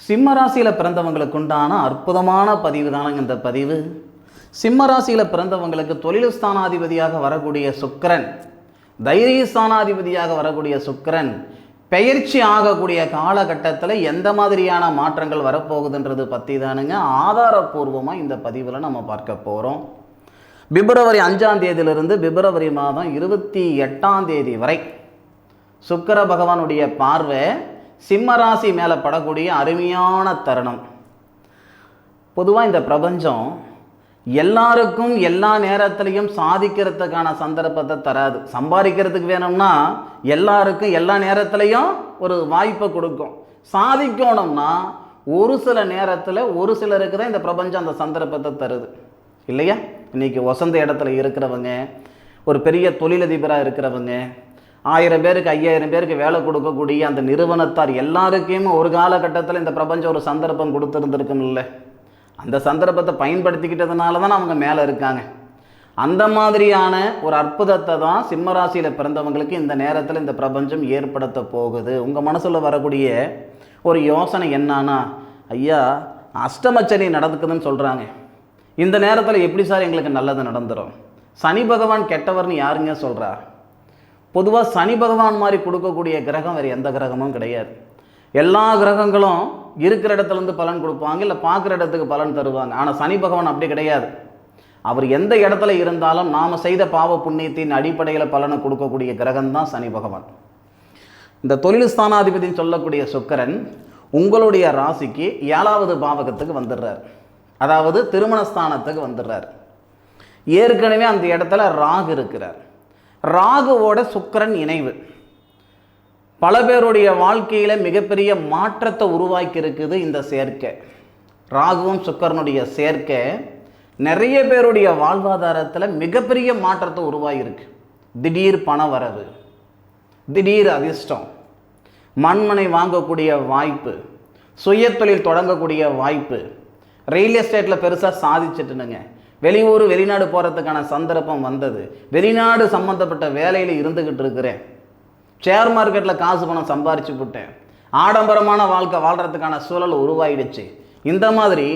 சிம்ம ராசியில் பிறந்தவங்களுக்கு உண்டான அற்புதமான பதிவு தானங்க இந்த பதிவு? சிம்ம ராசியில் பிறந்தவங்களுக்கு தொழில் ஸ்தானாதிபதியாக வரக்கூடிய சுக்கிரன் தைரிய ஸ்தானாதிபதியாக வரக்கூடிய சுக்கிரன் பெயர்ச்சி ஆகக்கூடிய காலகட்டத்தில் எந்த மாதிரியான மாற்றங்கள் வரப்போகுதுன்றது பற்றி தானுங்க ஆதாரப்பூர்வமாக இந்த பதிவில் நம்ம பார்க்க போகிறோம் பிப்ரவரி அஞ்சாம் தேதியிலிருந்து பிப்ரவரி மாதம் இருபத்தி எட்டாம் தேதி வரை சுக்கர பகவானுடைய பார்வை சிம்மராசி மேலே படக்கூடிய அருமையான தருணம். பொதுவாக இந்த பிரபஞ்சம் எல்லாருக்கும் எல்லா நேரத்துலையும் சாதிக்கிறதுக்கான சந்தர்ப்பத்தை தராது. சம்பாதிக்கிறதுக்கு வேணும்னா எல்லாருக்கும் எல்லா நேரத்துலையும் ஒரு வாய்ப்பை கொடுக்கும். சாதிக்கணும்னா ஒரு சில நேரத்தில் ஒரு சிலருக்கு தான் இந்த பிரபஞ்சம் அந்த சந்தர்ப்பத்தை தருது. இல்லையா? இன்னைக்கு வசந்த இடத்துல இருக்கிறவங்க ஒரு பெரிய தொழிலதிபராக இருக்கிறவங்க ஆயிரம் பேருக்கு ஐயாயிரம் பேருக்கு வேலை கொடுக்கக்கூடிய அந்த நிறுவனத்தார் எல்லாருக்குமே ஒரு காலகட்டத்தில் இந்த பிரபஞ்சம் ஒரு சந்தர்ப்பம் கொடுத்துருந்துருக்கும்ல. அந்த சந்தர்ப்பத்தை பயன்படுத்திக்கிட்டதுனால தான் அவங்க மேலே இருக்காங்க. அந்த மாதிரியான ஒரு அற்புதத்தை தான் சிம்மராசியில் பிறந்தவங்களுக்கு இந்த நேரத்தில் இந்த பிரபஞ்சம் ஏற்படுத்த போகுது. உங்கள் மனசில் வரக்கூடிய ஒரு யோசனை என்னன்னா ஐயா அஷ்டமச்சனி நடக்குதுன்னு சொல்கிறாங்க இந்த நேரத்தில் எப்படி சார் எங்களுக்கு நல்லது நடந்துடும் சனி பகவான் கெட்டவர்னு யாருங்க சொல்கிறா பொதுவாக சனி பகவான் மாதிரி கொடுக்கக்கூடிய கிரகம் வேறு எந்த கிரகமும் கிடையாது. எல்லா கிரகங்களும் இருக்கிற இடத்துலேருந்து பலன் கொடுப்பாங்க இல்லை பார்க்குற இடத்துக்கு பலன் தருவாங்க. ஆனால் சனி பகவான் அப்படி கிடையாது. அவர் எந்த இடத்துல இருந்தாலும் நாம் செய்த பாவ புண்ணியத்தின் அடிப்படையில் பலனை கொடுக்கக்கூடிய கிரகம் தான் சனி பகவான். இந்த தொழில் ஸ்தானாதிபதினு சொல்லக்கூடிய சுக்கரன் உங்களுடைய ராசிக்கு ஏழாவது பாவகத்துக்கு வந்துடுறார். அதாவது திருமண ஸ்தானத்துக்கு வந்துடுறார். ஏற்கனவே அந்த இடத்துல ராகு இருக்கிறார். ராகுவோட சுக்கரன் இணைவு. பல பேருடைய வாழ்க்கையில் மிகப்பெரிய மாற்றத்தை உருவாக்கி இருக்குது இந்த சேர்க்கை. ராகுவும் சுக்கரனுடைய சேர்க்கை நிறைய பேருடைய வாழ்வாதாரத்தில் மிகப்பெரிய மாற்றத்தை உருவாகியிருக்கு. திடீர் பண வரவு திடீர் அதிர்ஷ்டம் மண்மனை வாங்கக்கூடிய வாய்ப்பு சுயத்தொழில் தொடங்கக்கூடிய வாய்ப்பு ரியல் எஸ்டேட்டில் பெருசாக சாதிச்சிட்டுனுங்க. வெளியூர் வெளிநாடு போகிறதுக்கான சந்தர்ப்பம் வந்தது. வெளிநாடு சம்மந்தப்பட்ட வேலையில் இருந்துக்கிட்டு இருக்கிறேன். ஷேர் மார்க்கெட்டில் காசு பணம் சம்பாரிச்சு விட்டேன் ஆடம்பரமான வாழ்க்கை வாழ்கிறதுக்கான சூழல் உருவாயிடுச்சு. இந்த மாதிரி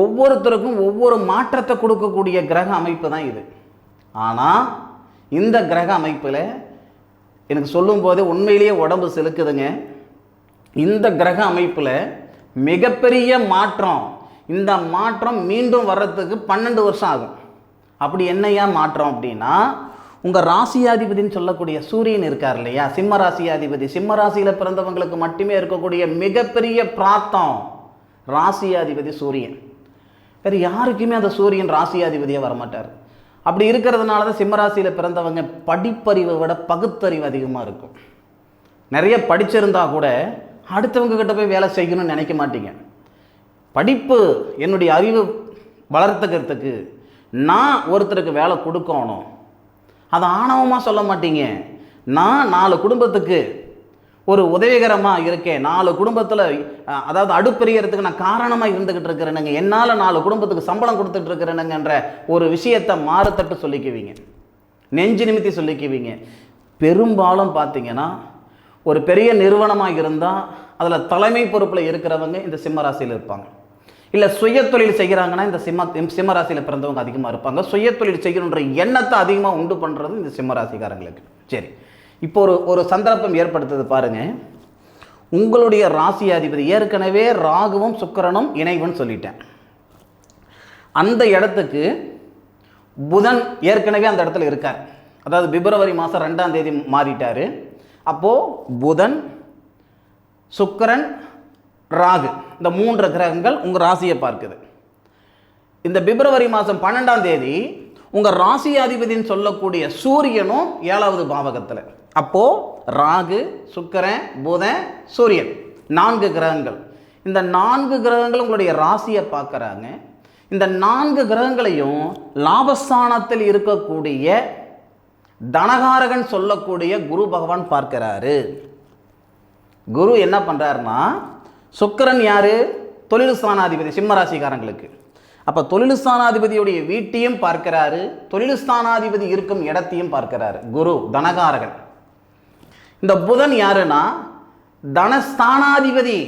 ஒவ்வொருத்தருக்கும் ஒவ்வொரு மாற்றத்தை கொடுக்கக்கூடிய கிரக அமைப்பு தான் இது. ஆனால் இந்த கிரக அமைப்பில் எனக்கு சொல்லும்போதே உண்மையிலேயே உடம்பு செலுக்குதுங்க. இந்த கிரக அமைப்பில் மிகப்பெரிய மாற்றம் இந்த மாற்றம் மீண்டும் வர்றதுக்கு பன்னெண்டு வருஷம் ஆகும். அப்படி என்னையா மாற்றம் அப்படின்னா உங்கள் ராசியாதிபதினு சொல்லக்கூடிய சூரியன் இருக்கார் இல்லையா? சிம்ம ராசியாதிபதி. சிம்ம ராசியில் பிறந்தவங்களுக்கு மட்டுமே இருக்கக்கூடிய மிகப்பெரிய பிராத்தம் ராசியாதிபதி சூரியன். வேறு யாருக்குமே அந்த சூரியன் ராசியாதிபதியாக வரமாட்டார். அப்படி இருக்கிறதுனால தான் சிம்ம ராசியில் பிறந்தவங்க படிப்பறிவை விட பகுத்தறிவு அதிகமாக இருக்கும். நிறைய படிச்சிருந்தா கூட அடுத்தவங்க கிட்ட போய் வேலை செய்யணும்னு நினைக்க மாட்டீங்க. படிப்பு என்னுடைய அறிவு வளர்த்துக்கிறதுக்கு நான் ஒருத்தருக்கு வேலை கொடுக்கணும். அதை ஆணவமாக சொல்ல மாட்டீங்க. நான் நாலு குடும்பத்துக்கு ஒரு உதவிகரமாக இருக்கேன். நாலு குடும்பத்தில் அதாவது அடுப்பெரியறதுக்கு நான் காரணமாக இருந்துக்கிட்டு இருக்கிறேனுங்க. என்னால் நாலு குடும்பத்துக்கு சம்பளம் கொடுத்துட்டு இருக்கிறேனுங்கன்ற ஒரு விஷயத்தை மாறுத்தட்டு சொல்லிக்குவீங்க. நெஞ்சு நிமித்தி சொல்லிக்குவீங்க. பெரும்பாலும் பார்த்தீங்கன்னா ஒரு பெரிய நிறுவனமாக இருந்தால் அதில் தலைமை பொறுப்பில் இருக்கிறவங்க இந்த சிம்மராசியில் இருப்பாங்க. இல்லை சுயத்தொழில் செய்கிறாங்கன்னா இந்த சிம்ம சிம்மராசியில் பிறந்தவங்க அதிகமாக இருப்பாங்க. சுயத்தொழில் செய்யணுன்ற எண்ணத்தை அதிகமாக உண்டு பண்ணுறது இந்த சிம்மராசிக்காரங்களுக்கு சரி. இப்போ ஒரு ஒரு சந்தர்ப்பம் ஏற்படுத்துது பாருங்கள் உங்களுடைய ராசி அதிபதி ஏற்கனவே ராகுவும் சுக்கரனும் இணைவுன்னு சொல்லிட்டேன். அந்த இடத்துக்கு புதன் ஏற்கனவே அந்த இடத்துல இருக்கார். அதாவது பிப்ரவரி மாதம் ரெண்டாம் தேதி மாறிட்டார். அப்போது புதன் சுக்கிரன் ராகு. இந்த மூன்று கிரகங்கள் உங்கள் ராசியை பார்க்குது. இந்த பிப்ரவரி மாதம் பன்னெண்டாம் தேதி உங்கள் ராசியாதிபதின்னு சொல்லக்கூடிய சூரியனும் ஏழாவது பாவகத்தில். அப்போது ராகு சுக்கரன் புதன் சூரியன். நான்கு கிரகங்கள். இந்த நான்கு கிரகங்களும் உங்களுடைய ராசியை பார்க்குறாங்க. இந்த நான்கு கிரகங்களையும் லாபஸ்தானத்தில் இருக்கக்கூடிய தனகாரகன் சொல்லக்கூடிய குரு பகவான் பார்க்கிறாரு. குரு என்ன பண்ணுறாருன்னா சுக்கரன் யார்? தொழில் ஸ்தானாதிபதி சிம்மராசிக்காரங்களுக்கு. அப்போ தொழில் ஸ்தானாதிபதியுடைய வீட்டையும் பார்க்கிறாரு. தொழில் ஸ்தானாதிபதி இருக்கும் இடத்தையும் பார்க்கிறாரு. குரு தனகாரகன். இந்த புதன் யாருன்னா தனஸ்தானாதிபதி.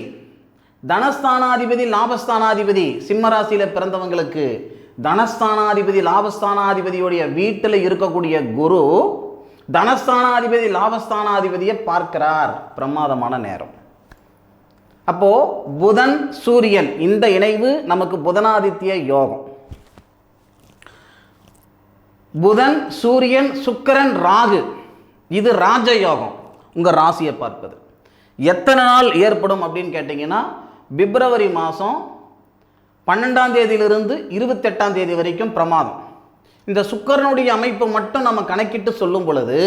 தனஸ்தானாதிபதி லாபஸ்தானாதிபதி. சிம்மராசியில் பிறந்தவங்களுக்கு தனஸ்தானாதிபதி லாபஸ்தானாதிபதியுடைய வீட்டில் இருக்கக்கூடிய குரு தனஸ்தானாதிபதி லாபஸ்தானாதிபதியை பார்க்கிறார். பிரமாதமான நேரம். அப்போ புதன் சூரியன் இந்த இணைவு நமக்கு புதனாதித்ய யோகம். புதன் சூரியன் சுக்கரன் ராகு இது ராஜயோகம் உங்க ராசியை பார்ப்பது. எத்தனை நாள் ஏற்படும் அப்படின்னு கேட்டிங்கன்னா பிப்ரவரி மாதம் பன்னெண்டாம் தேதியிலிருந்து இருபத்தெட்டாம் தேதி வரைக்கும் பிரமாதம். இந்த சுக்கரனுடைய அமைப்பு மட்டும் நம்ம கணக்கிட்டு சொல்லும் பொழுது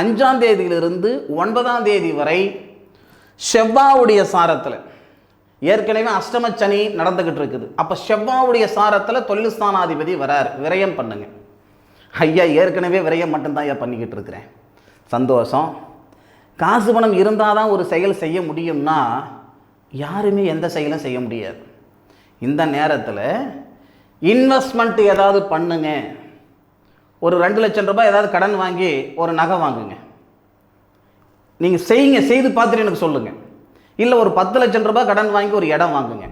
அஞ்சாம் தேதியிலிருந்து ஒன்பதாம் தேதி வரை செவ்வாவுடைய சாரத்தில். ஏற்கனவே அஷ்டம சனி நடந்துக்கிட்டு இருக்குது. அப்போ செவ்வாவுடைய சாரத்தில் தொழில்ஸ்தானாதிபதி வரார். விரயம் பண்ணுங்க. ஐயா ஏற்கனவே விரயம் மட்டும்தான் ஐயா பண்ணிக்கிட்டு இருக்கிறேன். சந்தோஷம். காசு பணம் இருந்தால் தான் ஒரு செயல் செய்ய முடியும்னா யாருமே எந்த செயலும் செய்ய முடியாது. இந்த நேரத்தில் இன்வெஸ்ட்மெண்ட் ஏதாவது பண்ணுங்க. ஒரு ரெண்டு லட்சம் ரூபாய் ஏதாவது கடன் வாங்கி ஒரு நகை வாங்குங்க. நீங்கள் செய்யுங்க செய்து பார்த்துட்டு எனக்கு சொல்லுங்கள் இல்லை ஒரு பத்து லட்சம் ரூபாய் கடன் வாங்கி ஒரு இடம் வாங்குங்க.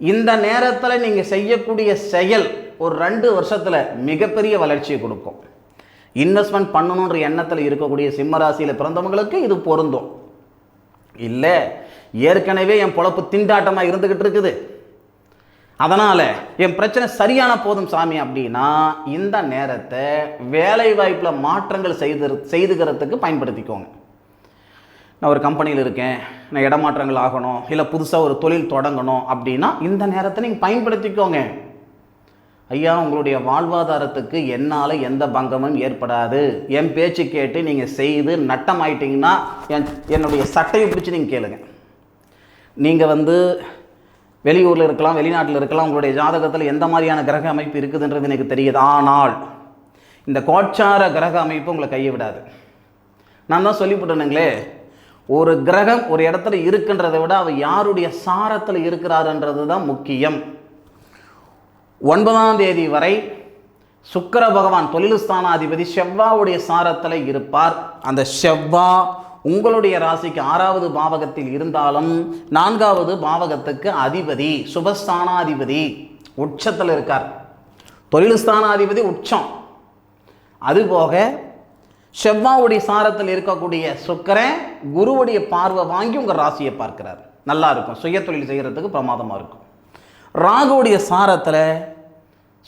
இந்த நேரத்தில் நீங்கள் செய்யக்கூடிய செயல் ஒரு ரெண்டு வருஷத்தில் மிகப்பெரிய வளர்ச்சியை கொடுக்கும். இன்வெஸ்ட்மெண்ட் பண்ணணுன்ற எண்ணத்தில் இருக்கக்கூடிய சிம்மராசியில் பிறந்தவங்களுக்கு இது பொருந்தும். இல்லை ஏற்கனவே என் பொழப்பு திண்டாட்டமாக இருந்துக்கிட்டு இருக்குது. அதனால் என் பிரச்சனை சரியான போதும் சாமி அப்படின்னா இந்த நேரத்தை வேலை வாய்ப்பில் மாற்றங்கள் செய்து செய்துக்கிறதுக்கு பயன்படுத்திக்கோங்க. நான் ஒரு கம்பெனியில் இருக்கேன் நான் இடமாற்றங்கள் ஆகணும் இல்லை புதுசாக ஒரு தொழில் தொடங்கணும் அப்படின்னா இந்த நேரத்தை நீங்கள் பயன்படுத்திக்கோங்க. ஐயா உங்களுடைய வாழ்வாதாரத்துக்கு என்னால் எந்த பங்கமும் ஏற்படாது. என் பேச்சு கேட்டு நீங்கள் செய்து நட்டம் ஆயிட்டீங்கன்னா என் என்னுடைய சட்டையை பிடிச்சி நீங்கள் கேளுங்க. நீங்கள் வந்து வெளியூரில் இருக்கலாம் வெளிநாட்டில் இருக்கலாம் உங்களுடைய ஜாதகத்தில் எந்த மாதிரியான கிரக அமைப்பு இருக்குதுன்றது எனக்கு தெரியுது. ஆனால் இந்த கோட்சார கிரக அமைப்பு உங்களை கையை விடாது. நான் தான் சொல்லிவிட்டேனுங்களே ஒரு கிரகம் ஒரு இடத்துல இருக்குன்றதை விட அவர் யாருடைய சாரத்தில் இருக்கிறாருன்றது தான் முக்கியம். ஒன்பதாம் தேதி வரை சுக்கிர பகவான் தொழிலுஸ்தானாதிபதி செவ்வாவுடைய சாரத்தில் இருப்பார். அந்த செவ்வா உங்களுடைய ராசிக்கு ஆறாவது பாவகத்தில் இருந்தாலும் நான்காவது பாவகத்துக்கு அதிபதி சுபஸ்தானாதிபதி உச்சத்தில் இருக்கார். தொழிலுஸ்தானாதிபதி உச்சம். அதுபோக செவ்வாவுடைய சாரத்தில் இருக்கக்கூடிய சுக்கரன் குருவுடைய பார்வை வாங்கி உங்கள் ராசியை பார்க்கிறார். நல்லா இருக்கும். சுய தொழில் செய்கிறதுக்கு பிரமாதமாக இருக்கும். ராகுவுடைய சாரத்தில்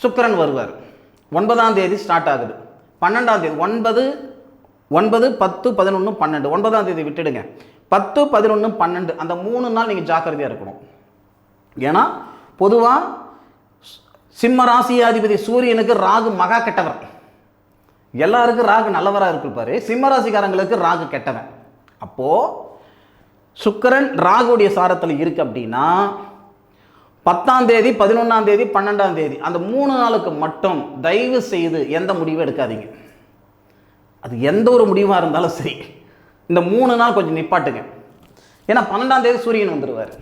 சுக்கரன் வருவார். ஒன்பதாம் தேதி ஸ்டார்ட் ஆகுது. பன்னெண்டாம் தேதி ஒன்பது ஒன்பது பத்து பதினொன்று பன்னெண்டு. ஒன்பதாம் தேதி விட்டுடுங்க. பத்து பதினொன்று பன்னெண்டு. அந்த மூணு நாள் நீங்கள் ஜாக்கிரதையாக இருக்கணும். ஏன்னா பொதுவாக சிம்ம ராசியாதிபதி சூரியனுக்கு ராகு மகா கெட்டவர். எல்லாருக்கும் ராகு நல்லவராக இருப்பாரு சிம்மராசிக்காரங்களுக்கு ராகு கெட்டவன். அப்போது சுக்கிரன் ராகுடைய சாரத்தில் இருக்கு அப்படின்னா பத்தாம் தேதி பதினொன்றாம் தேதி பன்னெண்டாம் தேதி அந்த மூணு நாளுக்கு மட்டும் தயவு செய்து எந்த முடிவும் எடுக்காதீங்க. அது எந்த ஒரு முடிவாக இருந்தாலும் சரி. இந்த மூணு நாள் கொஞ்சம் நிப்பாட்டுங்க. ஏன்னா பன்னெண்டாம் தேதி சூரியன் வந்துடுவார்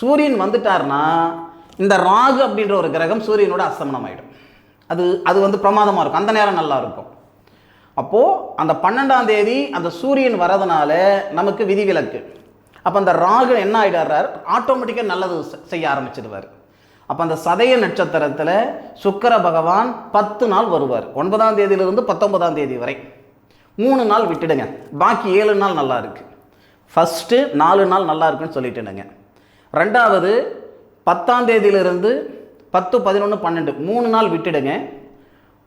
சூரியன் வந்துட்டார்னா இந்த ராகு அப்படின்ற ஒரு கிரகம் சூரியனோட அஸ்தமனம் ஆகிடும் அது அது வந்து பிரமாதமாக இருக்கும். அந்த நேரம் நல்லா இருக்கும். அப்போது அந்த பன்னெண்டாம் தேதி அந்த சூரியன் வரதுனால நமக்கு விதிவிலக்கு. அப்போ அந்த ராகு என்ன ஆகிடுறார் ஆட்டோமேட்டிக்காக நல்லது செ- செய்ய ஆரம்பிச்சிடுவார். அப்போ அந்த சதய நட்சத்திரத்தில் சுக்கர பகவான் பத்து நாள் வருவார். ஒன்பதாம் தேதியிலிருந்து பத்தொன்பதாம் தேதி வரை. மூணு நாள் விட்டுடுங்க. பாக்கி ஏழு நாள் நல்லா இருக்குது ஃபஸ்ட்டு நாலு நாள் நல்லா இருக்குன்னு சொல்லிட்டுனுங்க. ரெண்டாவது பத்தாம் தேதியிலிருந்து பத்து பதினொன்று பன்னெண்டு மூணு நாள் விட்டுடுங்க.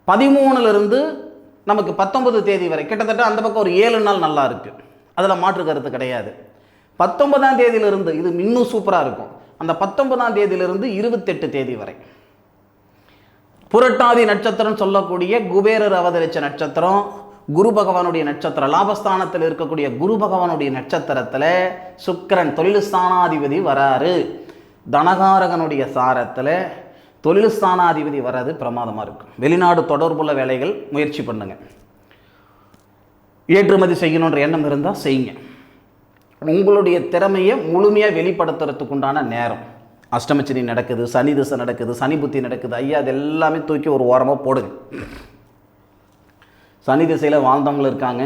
பதிமூணுலேருந்து நமக்கு பத்தொன்பது தேதி வரை கிட்டத்தட்ட அந்த பக்கம் ஒரு ஏழு நாள் நல்லா இருக்கு. அதில் மாற்று கருத்து கிடையாது. பத்தொன்பதாம் தேதியிலிருந்து இது இன்னும் சூப்பராக இருக்கும். அந்த பத்தொன்பதாம் தேதியிலிருந்து இருபத்தெட்டு தேதி வரை. புரட்டாதி நட்சத்திரம் சொல்லக்கூடிய குபேரர் அவதரிச்ச நட்சத்திரம் குரு பகவானுடைய நட்சத்திரம் லாபஸ்தானத்தில் இருக்கக்கூடிய குரு பகவானுடைய நட்சத்திரத்தில் சுக்கிரன் தொழில் ஸ்தானாதிபதி வராரு. தனகாரகனுடைய சாரத்தில் தொழில் ஸ்தானாதிபதி வர்றது பிரமாதமாக இருக்கும் வெளிநாடு தொடர்புள்ள வேலைகள் முயற்சி பண்ணுங்க. ஏற்றுமதி செய்யணுன்ற எண்ணம் இருந்தால் செய்யுங்க. உங்களுடைய திறமையை முழுமையாக வெளிப்படுத்துறதுக்கு உண்டான நேரம். அஷ்டமச்சனி நடக்குது சனி திசை நடக்குது சனி புத்தி நடக்குது ஐயா அது எல்லாமே தூக்கி ஒரு ஓரமாக போடுங்க. சனி திசையில் வாழ்ந்தவங்களும் இருக்காங்க.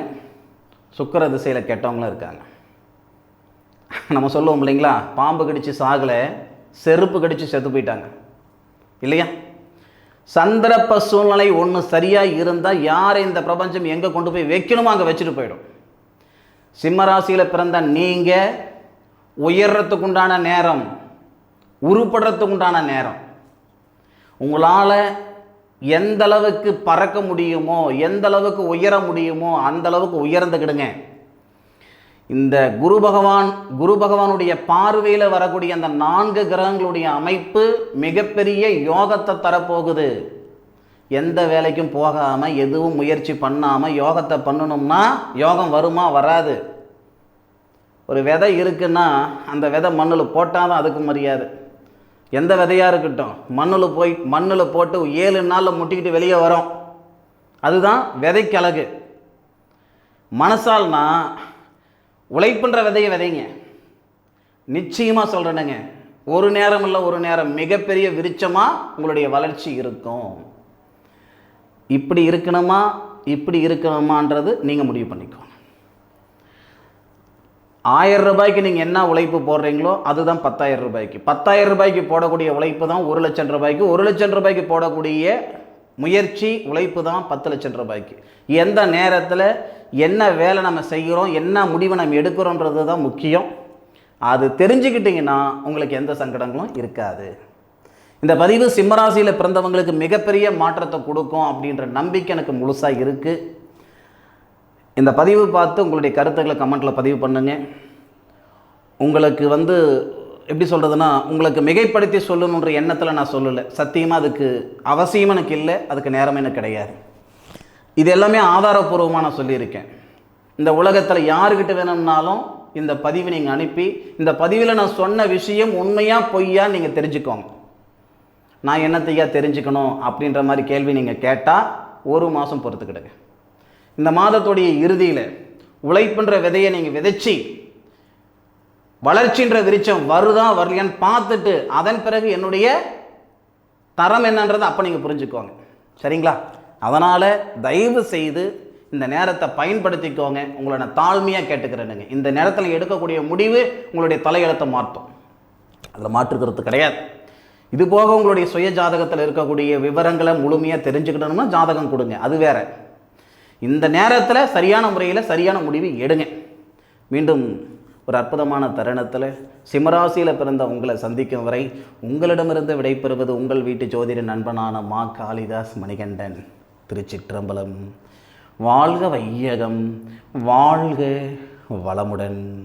சுக்கிர திசையில் கெட்டவங்களும் இருக்காங்க. நம்ம சொல்லுவோம் இல்லைங்களா? பாம்பு கடிச்சு சாகலை செருப்பு கடிச்சு செத்து போயிட்டாங்க. இல்லையா? சந்தர்ப்ப சூழ்நிலை ஒன்று சரியாக இருந்தால் யாரை இந்த பிரபஞ்சம் எங்கே கொண்டு போய் வைக்கணுமோ அங்கே வச்சுட்டு போயிடும். சிம்மராசியில் பிறந்த நீங்கள் உயர்றதுக்கு உண்டான நேரம் உருப்படுறதுக்கு உண்டான நேரம். உங்களால் எந்த அளவுக்கு பறக்க முடியுமோ எந்த அளவுக்கு உயர முடியுமோ அந்த அளவுக்கு உயர்ந்துக்கிடுங்க இந்த குரு பகவான் குரு பகவானுடைய பார்வையில் வரக்கூடிய அந்த நான்கு கிரகங்களுடைய அமைப்பு மிகப்பெரிய யோகத்தை தரப்போகுது. எந்த வேலைக்கும் போகாமல் எதுவும் முயற்சி பண்ணாமல் யோகத்தை பண்ணணும்னா யோகம் வருமா வராது. ஒரு விதை இருக்குன்னா அந்த விதை மண்ணில் போட்டால் தான் அதுக்கு மரியாதை. எந்த விதையாக இருக்கட்டும் மண்ணில் போய் மண்ணில் போட்டு ஏழு நாளில் முட்டிக்கிட்டு வெளியே வரோம். அதுதான் விதைக்கழகு மனசால்னா உழைப்புன்ற விதையை விதைங்க. நிச்சயமாக சொல்கிறேனுங்க ஒரு நேரம் இல்லை ஒரு நேரம். மிகப்பெரிய விருச்சமாக உங்களுடைய வளர்ச்சி இருக்கும். இப்படி இருக்கணுமா? இப்படி இருக்கணுமான்றது நீங்கள் முடிவு பண்ணிக்கோங்க. ஆயிரம் ரூபாய்க்கு நீங்கள் என்ன உழைப்பு போடுறீங்களோ அதுதான் பத்தாயிரம் ரூபாய்க்கு. பத்தாயிரம் ரூபாய்க்கு போடக்கூடிய உழைப்பு தான் ஒரு லட்சம் ரூபாய்க்கு. ஒரு லட்சம் ரூபாய்க்கு போடக்கூடிய முயற்சி உழைப்பு தான் பத்து லட்சம் ரூபாய்க்கு. எந்த நேரத்தில் என்ன வேலை நம்ம செய்கிறோம் என்ன முடிவை நம்ம எடுக்கிறோன்றது தான் முக்கியம். அது தெரிஞ்சுக்கிட்டிங்கன்னா உங்களுக்கு எந்த சங்கடங்களும் இருக்காது. இந்த பதிவு சிம்மராசியில் பிறந்தவங்களுக்கு மிகப்பெரிய மாற்றத்தை கொடுக்கும் அப்படின்ற நம்பிக்கை எனக்கு முழுசாக இருக்குது இந்த பதிவு பார்த்து உங்களுடைய கருத்துக்களை கமெண்ட்டில் பதிவு பண்ணுங்க. உங்களுக்கு வந்து எப்படி சொல்கிறதுனா உங்களுக்கு மிகைப்படுத்தி சொல்லணுன்ற எண்ணத்தில் நான் சொல்லலை. சத்தியமாக அதுக்கு அவசியம் எனக்கு இல்லை அதுக்கு நேரம் எனக்கு கிடையாது. இது எல்லாமே ஆதாரபூர்வமாக நான் சொல்லியிருக்கேன். இந்த உலகத்தில் யாருக்கிட்ட வேணும்னாலும் இந்த பதிவை நீங்கள் அனுப்பி இந்த பதிவில் நான் சொன்ன விஷயம் உண்மையாக பொய்யா நீங்கள் தெரிஞ்சுக்கோங்க. நான் என்னத்தையா தெரிஞ்சுக்கணும் அப்படின்ற மாதிரி கேள்வி நீங்கள் கேட்டால் ஒரு மாதம் பொறுத்துக்கிடுங்க. இந்த மாதத்துடைய இறுதியில் உழைப்புன்ற விதையை நீங்கள் விதைச்சி வளர்ச்சின்ற விருச்சம் வருதா வரலையான்னு பார்த்துட்டு அதன் பிறகு என்னுடைய தரம் என்னன்றதை அப்போ நீங்கள் புரிஞ்சுக்கோங்க. சரிங்களா? அதனால் தயவு செய்து இந்த நேரத்தை பயன்படுத்திக்கோங்க. உங்களை நான் தாழ்மையாக கேட்டுக்கிறேனுங்க. இந்த நேரத்தில் எடுக்கக்கூடிய முடிவு உங்களுடைய தலையெழுத்தை மாற்றும். அதில் மாற்றுக்கிறது கிடையாது. இது போக உங்களுடைய சுய ஜாதகத்தில் இருக்கக்கூடிய விவரங்களை முழுமையாக தெரிஞ்சுக்கிட்டணும்னா ஜாதகம் கொடுங்க. அது வேற. இந்த நேரத்தில் சரியான முறையில் சரியான முடிவு எடுங்க. மீண்டும் ஒரு அற்புதமான தருணத்தில் சிம்மராசியில் பிறந்த உங்களை சந்திக்கும் வரை உங்களிடமிருந்து விடைபெறுவது உங்கள் வீட்டு ஜோதிட நண்பனான மா காளிதாஸ் மணிகண்டன். திருச்சிற்றம்பலம். வாழ்க வையகம் வாழ்க வளமுடன்.